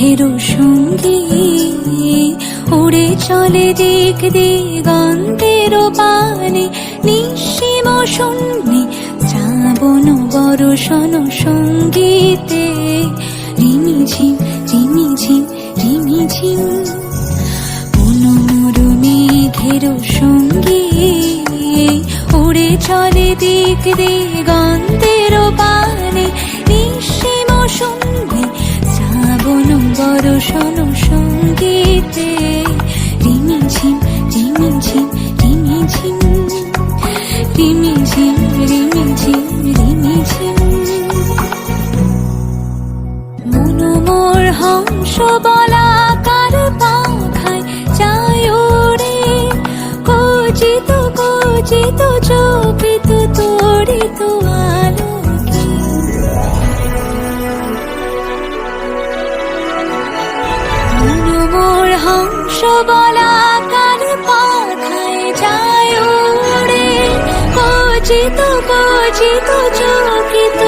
পথেরও সঙ্গী। উড়ে চলে দিক দিগন্তের পানে নিঃসীম শূন্যে শ্রাবণ বরষণ সঙ্গীতে। রিমিঝিম রিমিঝিম রিমিঝিম পুনমরুণে ঘেরো সঙ্গী। উড়ে চলে দিক দিগন্তের পানে বরষণ সঙ্গীতে রিমিঝিম রিমিঝিম রিমিঝিম রিমিঝিম রিমিঝিম রিমিঝিম মনোমোর হংস বলাকার পাখায় যায় ওরে কচিত কচিত চকিত হংস বলাকার পাখায় যায় ওরে কচিত কচিত চকিত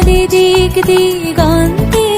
ওড়ে চলে